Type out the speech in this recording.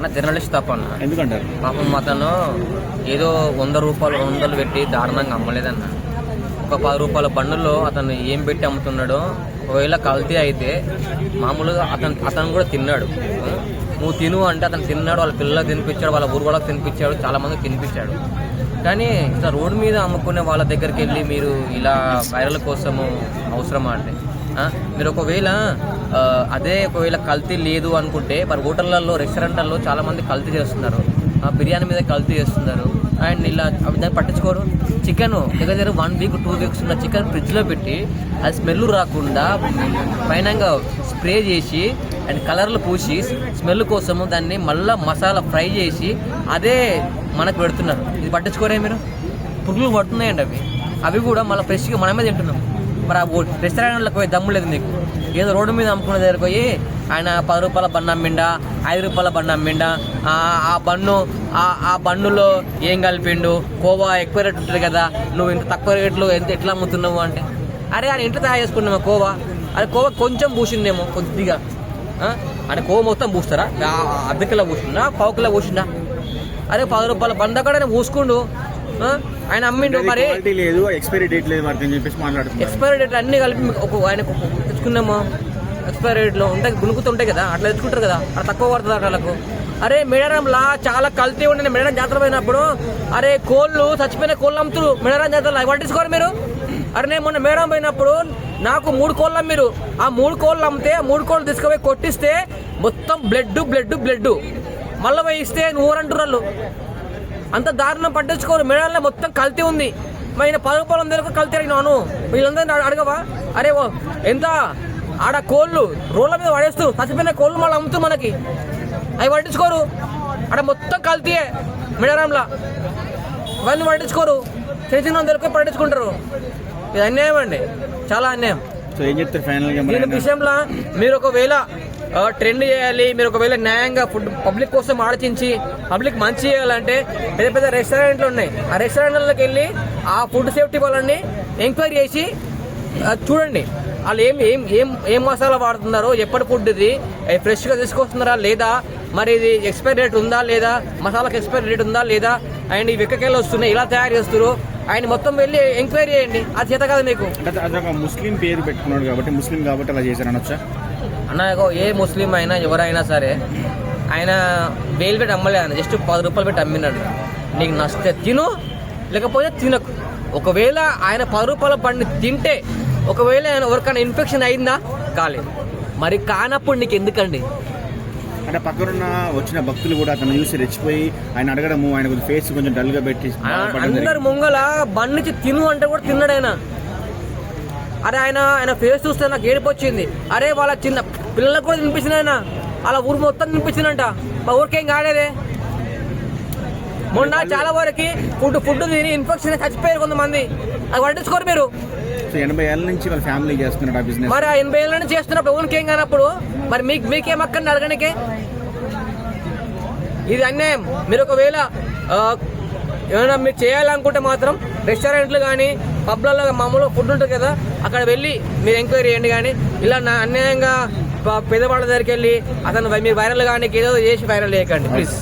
అన్న జర్నలిస్ట్ తప్ప అన్న. ఎందుకంటారు? పాపం అతను ఏదో వంద రూపాయలు వందలు పెట్టి దారుణంగా అమ్మలేదన్న. ఒక పది రూపాయల బండుల్లో అతను ఏం పెట్టి అమ్ముతున్నాడో ఒకవేళ కల్తీ అయితే మామూలుగా అతను అతను కూడా తిన్నాడు. నువ్వు తిను అంటే అతను తిన్నాడు వాళ్ళ పిల్లలకు తినిపించాడు వాళ్ళ ఊరు వాళ్ళకి తినిపించాడు చాలా మందికి తినిపించాడు. కానీ ఇట్లా రోడ్డు మీద అమ్ముకునే వాళ్ళ దగ్గరికి వెళ్ళి మీరు ఇలా వైరల్ కోసము అవసరమా అండి? ఆ? మీరు ఒకవేళ అదే ఒకవేళ కల్తీ లేదు అనుకుంటే మరి హోటళ్ళలో రెస్టారెంట్లలో చాలామంది కల్తీ చేస్తున్నారు. ఆ, బిర్యానీ మీద కల్తీ చేస్తున్నారు. అండ్ ఇలా అవి దాన్ని పట్టించుకోరు. చికెన్ దగ్గర దగ్గర వన్ వీక్ టూ వీక్స్ ఉన్న చికెన్ ఫ్రిడ్జ్లో పెట్టి అది స్మెల్ రాకుండా పైన స్ప్రే చేసి అండ్ కలర్లు పూసి స్మెల్ కోసము దాన్ని మళ్ళీ మసాలా ఫ్రై చేసి అదే మనకు పెడుతున్నారు. ఇది పట్టించుకోరే మీరు? పురుగులు పడుతున్నాయండి అవి. అవి కూడా మళ్ళీ ఫ్రెష్గా మనమే తింటున్నాం. మరి రెస్టారెంట్లకు పోయి దమ్ము లేదు నీకు. ఏదో రోడ్డు మీద అమ్ముకునే దగ్గర పోయి ఆయన పది రూపాయల బండి అమ్మిండా ఐదు రూపాయల బండి అమ్మిండా ఆ బన్ను ఆ బన్నులో ఏం కలిపిండు? కోవా ఎక్కువ రేట్ ఉంటుంది కదా నువ్వు ఇంత తక్కువ రేట్లో ఎంత ఎట్లా అమ్ముతున్నావు అంటే. అరే ఆయన ఇంట్లో తయారు చేసుకున్నామా కోవా. అది కోవా కొంచెం పూసిందేమో కొద్దిగా. అంటే కోవ మొత్తం పూస్తారా? ఆ- ఆ అర్ధ కిలో పూసిందా పూసిందా అరే పది రూపాయల బండ కూడా పూసుకుండు. ఆయన అమ్మిండు మరి. లేదు ఎక్స్పైరీ డేట్ లేదు మరి చెప్పేసి ఎక్స్పైరీ డేట్ అన్ని కలిపి ఒక ఆయన తెచ్చుకున్నాము ఎక్స్పైరీ డేట్లో ఉంటాయి గుణుకుతుంటాయి కదా అట్లా తెచ్చుకుంటారు కదా అట్లా తక్కువ పడుతుంది వాళ్ళకు. అరే మేడారంలా చాలా కల్తీ ఉండే మేడారం జాతర పోయినప్పుడు అరే కోళ్ళు చచ్చిపోయిన కోళ్ళు అమ్ముతురు మేడారం జాతరలో. అవి పట్టించుకోరు మీరు? అరే నేను మొన్న మేడారం పోయినప్పుడు నాకు మూడు కోళ్ళు అమ్మిరు. ఆ మూడు కోళ్ళు అమ్మితే ఆ మూడు కోళ్ళు తీసుకుపోయి కొట్టిస్తే మొత్తం బ్లడ్ బ్లడ్ బ్లడ్ మళ్ళీ పోయి ఇస్తే నూరంటున్నారు అంత దారుణం పట్టించుకోరు. మేడాల్లో మొత్తం కల్తీ ఉంది. మరి ఈయన పది రూపాయలు అందరికీ కల్తీ అడిగినాను వీళ్ళందరినీ అడ- అడగవా? అరే ఓ ఎంత? ఆడ కోళ్ళు రోడ్ల మీద పడేస్తూ చచ్చిపోయిన కోళ్ళు మళ్ళీ అమ్ముతూ మనకి. అవి పట్టించుకోరు. ఆడ మొత్తం కల్తీయే మేడారంలో. ఇవన్నీ పట్టించుకోరు. చిన్న చిన్న అందరికీ పట్టించుకుంటారు. ఇది అన్యాయం అండి. చాలా అన్యాయం. సో ఏం చెప్తారు దీని? విషయంలో మీరు ఒకవేళ ట్రెండ్ చేయాలి. మీరు ఒకవేళ న్యాయంగా ఫుడ్ పబ్లిక్ కోసం ఆలోచించి పబ్లిక్ మంచి చేయాలంటే పెద్ద పెద్ద రెస్టారెంట్లు ఉన్నాయి. ఆ రెస్టారెంట్లకు వెళ్ళి ఆ ఫుడ్ సేఫ్టీ వాళ్ళని ఎంక్వైరీ చేసి చూడండి. వాళ్ళు ఏం ఏం ఏం ఏం మసాలా వాడుతున్నారో ఎప్పటి ఫుడ్ ఇది ఫ్రెష్గా తీసుకొస్తున్నారా లేదా మరి ఇది ఎక్స్పైరీ డేట్ ఉందా లేదా మసాలాకి ఎక్స్పైరీ డేట్ ఉందా లేదా అండ్ ఈ వెక్కకాయలు వస్తున్నాయి ఇలా తయారు చేస్తారు ఆయన మొత్తం వెళ్ళి ఎంక్వైరీ చేయండి. అది చేత కాదు మీకు. ముస్లిం పేరు పెట్టుకున్నాడు కాబట్టి ముస్లిం కాబట్టి అలా చేశారు అనొచ్చా అన్న ఇగో ఏ ముస్లిం అయినా ఎవరైనా సరే ఆయన వేలు పెట్టి అమ్మలే ఆయన జస్ట్ పది రూపాయలు పెట్టి అమ్మినాడు నీకు నచ్చితే తిను లేకపోతే తినకు. ఒకవేళ ఆయన పది రూపాయల బండి తింటే ఒకవేళ ఆయన ఎవరికైనా ఇన్ఫెక్షన్ అయిందా? కాలేదు. మరి కానప్పుడు నీకు ఎందుకండి? అంటే పక్కనున్న వచ్చిన భక్తులు కూడా అతను చూసి రెచ్చిపోయి ఆయన అడగడము ఆయన కొంచెం ఫేస్ కొంచెం డల్గా పెట్టి అందరు. ముంగల బండిచి తిను అంటే కూడా తిన్నాడు ఆయన. అరే ఆయన ఆయన ఫేస్ చూస్తే నాకు ఏడుపు వచ్చింది. అరే వాళ్ళ చిన్న పిల్లలకు కూడా తినిపించిన ఆయన అలా ఊరు మొత్తం తినిపించిందంట మా ఊరికేం కాలేదే. మొన్న చాలా వరకు ఫుడ్ ఫుడ్ తిని ఇన్ఫెక్షన్ చచ్చిపోయారు కొంతమంది. అది పట్టించుకోరు మీరు. ఎనభై ఏళ్ళ నుంచి వాళ్ళ ఫ్యామిలీ చేస్తున్నాడు ఆ బిజినెస్ మరి ఆ ఎనభై ఏళ్ళ నుంచి చేస్తున్నప్పుడు ఎవరికి ఏం కానప్పుడు మరి మీకు మీకేం అక్కడిని అడగనికే? ఇది అన్యాయం. మీరు ఒకవేళ ఏమైనా మీరు చేయాలనుకుంటే మాత్రం రెస్టారెంట్లు కానీ పబ్లలో మామూలుగా ఫుడ్ ఉంటుంది కదా అక్కడ వెళ్ళి మీరు ఎంక్వైరీ చేయండి కానీ ఇలా నా అన్యాయంగా పేదవాళ్ళ పెద్దవాళ్ళ దగ్గరికి వెళ్ళి అతను మీరు వైరల్ కానీ ఏదో చేసి వైరల్ చేయకండి ప్లీజ్